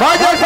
¡Vaya!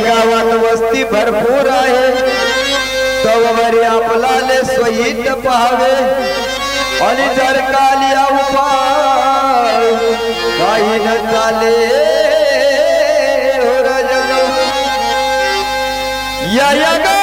गावात वस्ती भरपूर आहे. तवरी आपलाले स्वयित पहावे. आणि जर काली उपाय काही न चाले हो या या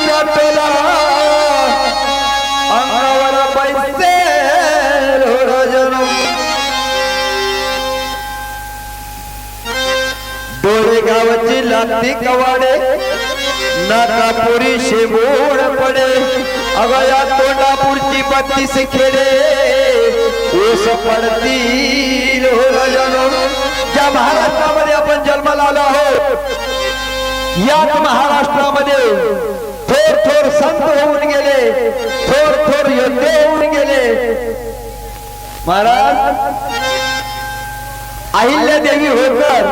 बाजी टोला अंगावर पैसे डोळे गावाची लागती कवाडे नाकापुरी शेमोड पडे अगया तोंडापूरची बत्तीस खेडे ओस पडतील ज्या महाराष्ट्रामध्ये आपण जन्माला आलो आहोत. याच महाराष्ट्रामध्ये थोर थोर संत होऊन गेले. थोर थोर योद्धे होऊन गेले. महाराज अहिल्यादेवी होकर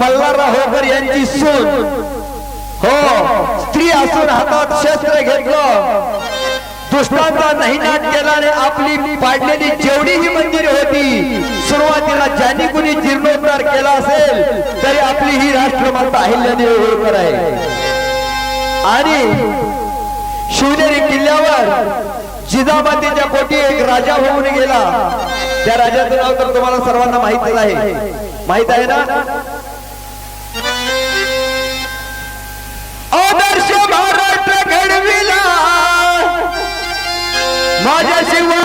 मल्हारराव होकर यांची सून. हो स्त्री असून हातात शस्त्र घेतलं. दुष्टांचा नाहीनाट केला आणि आपली पाडलेली जेवढी ही मंदिरे होती सुरुवातीला ज्यांनी कुणी जीर्णोद्धार केला असेल तरी आपली ही राष्ट्रमाता अहिल्यादेवी होळकर आहे. आणि शिवनेरी किल्ल्यावर जिजामातीच्या पोटी एक राजा होऊन गेला. त्या राजाचं नाव तर तुम्हाला सर्वांना माहितच आहे. माहीत आहे ना? आदर्श महाराष्ट्र घडविला माझ्या शिवाजी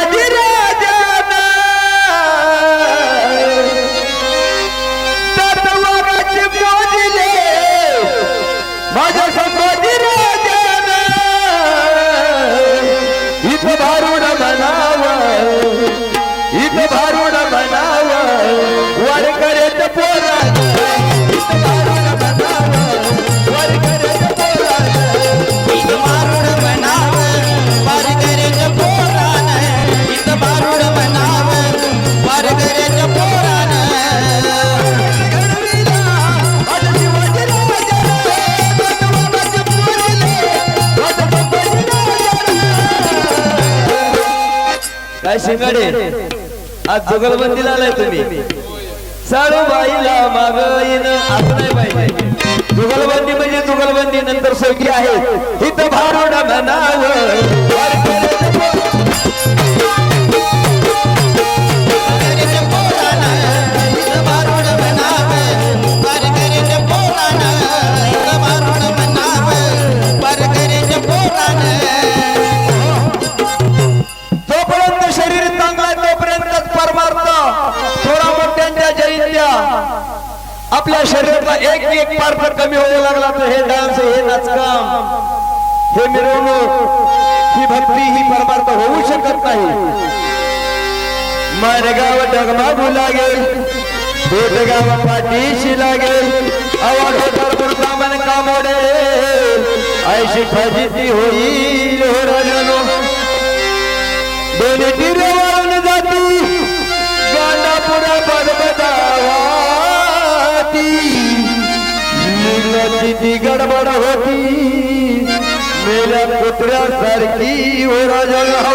काय शिंगाडे. आज जुगलबंदीला आलाय तुम्ही. साळूबाईला माग येणं असं नाही पाहिजे. जुगलबंदी म्हणजे जुगलबंदी नंतर सोयी आहे. इथं भारुड म्हणा. आपल्या शरीरातला एक एक पार पार्ट कमी होऊ लागला तर हे डान्स हे नाचकाम हे मिरवणूक ही भक्ती ही परमार्थ होऊ शकत नाही. मारगाव डगमागू लागेल गाव पाठीशी लागेल आवाज होणार पुरता कामोडे. ऐशी फजिती होईल हो राजानो. दोन्ही मुलाची ती गडबड होती. मेल्या पुत्र्यासारखी हो राजानं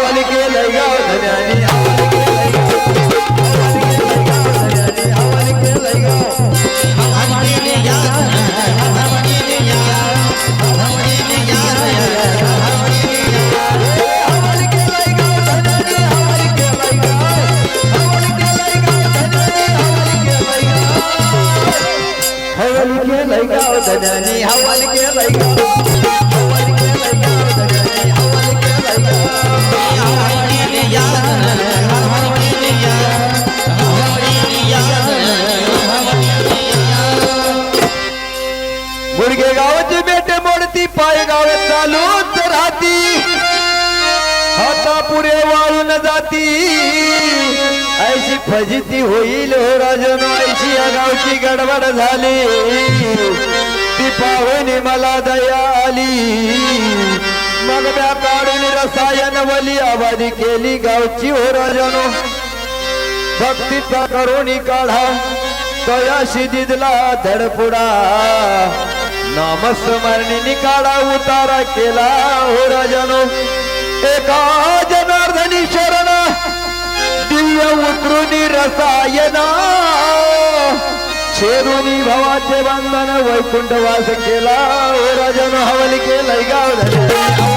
वाळून जाती. ऐशी फजिती होईल हो राजन ऐशी या गावची गडबड झाली. ती पाहुणे मला दया आली. मग म्या काढून रसायन वली आबादी केली गावची हो राजनो भक्तीचा करुणी काढा तयाशी दिदला धडपुडा. नामस्मरणी काढा उतारा केला हो राजानो एका जन जनार्दनी शरण दिव्य उतरुनी रसायना. शेरुनी भवाचे बंधन वैकुंठवास केला. हो राजानो हवली केलाय गाव धरे.